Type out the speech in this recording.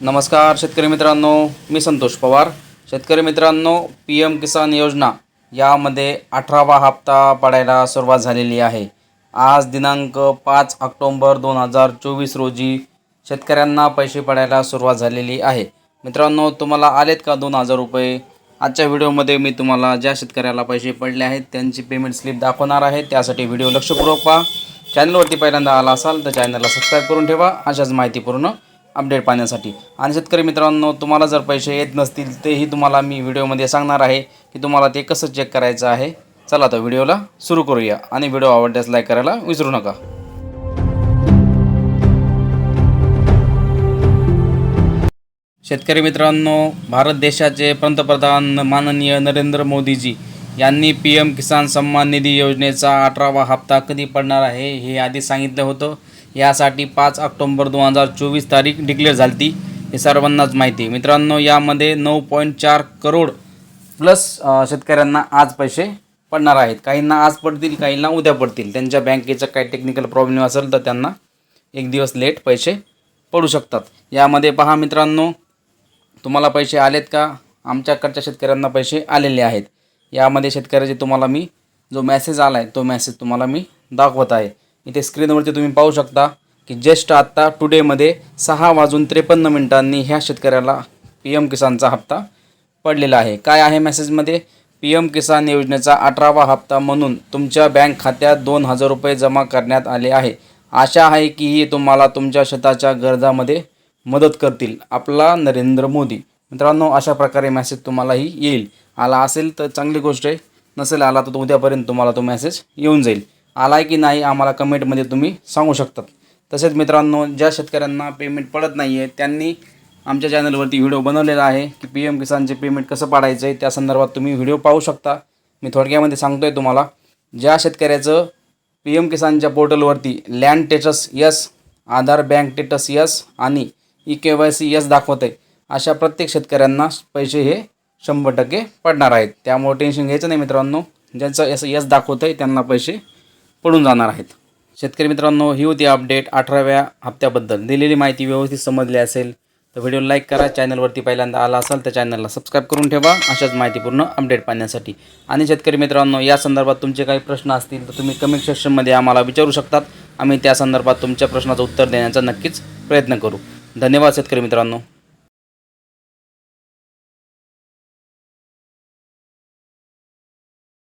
नमस्कार शेतकरी मित्रांनो. मी संतोष पवार. शेतकरी मित्रांनो पी एम किसान योजना यामध्ये अठरावा हप्ता पडायला सुरुवात झालेली आहे. आज दिनांक पाच ऑक्टोंबर दोन हजार चोवीस रोजी शेतकऱ्यांना पैसे पडायला सुरुवात झालेली आहे. मित्रांनो तुम्हाला आलेत का दोन हजार रुपये? आजच्या व्हिडिओमध्ये मी तुम्हाला ज्या शेतकऱ्याला पैसे पडले आहेत त्यांची पेमेंट स्लिप दाखवणार आहे. त्यासाठी व्हिडिओ लक्षपूर्वक पहा. चॅनलवरती पहिल्यांदा आला असाल तर चॅनलला सबस्क्राईब करून ठेवा. अशाच माहितीपूर्ण अपडेट पाहण्यासाठी. आणि शेतकरी मित्रांनो तुम्हाला जर पैसे येत नसतील तेही तुम्हाला मी व्हिडिओमध्ये सांगणार आहे की तुम्हाला ते कसं चेक करायचं आहे. चला तर व्हिडिओला सुरू करूया. आणि व्हिडिओ आवडल्यास लाईक करायला विसरू नका. शेतकरी मित्रांनो भारत देशाचे पंतप्रधान माननीय नरेंद्र मोदीजी यांनी पी एम किसान सन्मान निधी योजनेचा अठरावा हप्ता कधी पडणार आहे हे आधी सांगितलं होतं. यासाठी पाच ऑक्टोंबर दोन हजार चोवीस तारीख डिक्लेअर झाली ती हे सर्वांनाच माहिती आहे. मित्रांनो यामध्ये नऊ पॉईंट चार करोड प्लस शेतकऱ्यांना आज पैसे पडणार आहेत. काहींना आज पडतील काहींना उद्या पडतील. त्यांच्या बँकेचा काही टेक्निकल प्रॉब्लेम असेल तर त्यांना एक दिवस लेट पैसे पडू शकतात. यामध्ये पहा मित्रांनो तुम्हाला पैसे आलेत का? आमच्याकडच्या शेतकऱ्यांना पैसे आलेले आहेत. यामध्ये शेतकऱ्याचे तुम्हाला मी जो मेसेज आला आहे तो मेसेज तुम्हाला मी दाखवत आहे. इथे स्क्रीनवरती तुम्ही पाहू शकता की जस्ट आत्ता टुडेमध्ये सहा वाजून त्रेपन्न मिनिटांनी ह्या शेतकऱ्याला पी एम किसानचा हप्ता पडलेला आहे. काय आहे मेसेजमध्ये पी एम किसान योजनेचा अठरावा हप्ता म्हणून तुमच्या बँक खात्यात दोन हजार रुपये जमा करण्यात आले आहे. आशा आहे की ही तुम्हाला तुमच्या शेताच्या गरजामध्ये मदत करतील. आपला नरेंद्र मोदी. मित्रांनो अशा प्रकारे मेसेज तुम्हालाही येईल. आला असेल तर चांगली गोष्ट आहे. नसेल आला तर उद्यापर्यंत तुम्हाला तो मेसेज येऊन जाईल. आला की नाही आम्हाला कमेंटमध्ये तुम्ही सांगू शकतात. तसेच मित्रांनो ज्या शेतकऱ्यांना पेमेंट पडत नाही आहे त्यांनी आमच्या चॅनलवरती व्हिडिओ बनवलेला आहे की पी एम किसानचे पेमेंट कसं पाडायचं आहे त्या संदर्भात तुम्ही व्हिडिओ पाहू शकता. मी थोडक्यामध्ये सांगतो आहे तुम्हाला ज्या शेतकऱ्याचं पी एम किसानच्या पोर्टलवरती land status yes Aadhaar bank status yes आणि E K Y C yes दाखवत आहे अशा प्रत्येक शेतकऱ्यांना पैसे हे शंभर टक्के पडणार आहेत. त्यामुळे टेन्शन घ्यायचं नाही मित्रांनो. ज्यांचं यस यस दाखवतं आहे त्यांना पैसे पडून जाणार आहेत. शेतकरी मित्रांनो ही होती अपडेट अठराव्या हप्त्याबद्दल. दिलेली माहिती व्यवस्थित समजली असेल तर व्हिडिओ लाईक करा. चॅनलवरती पहिल्यांदा आला असाल तर चॅनलला सबस्क्राईब करून ठेवा. अशाच माहितीपूर्ण अपडेट पाहण्यासाठी. आणि शेतकरी मित्रांनो या संदर्भात तुमचे काही प्रश्न असतील तर तुम्ही कमेंट सेक्शनमध्ये आम्हाला विचारू शकतात. आम्ही त्या संदर्भात तुमच्या प्रश्नाचं उत्तर देण्याचा नक्कीच प्रयत्न करू. धन्यवाद शेतकरी मित्रांनो.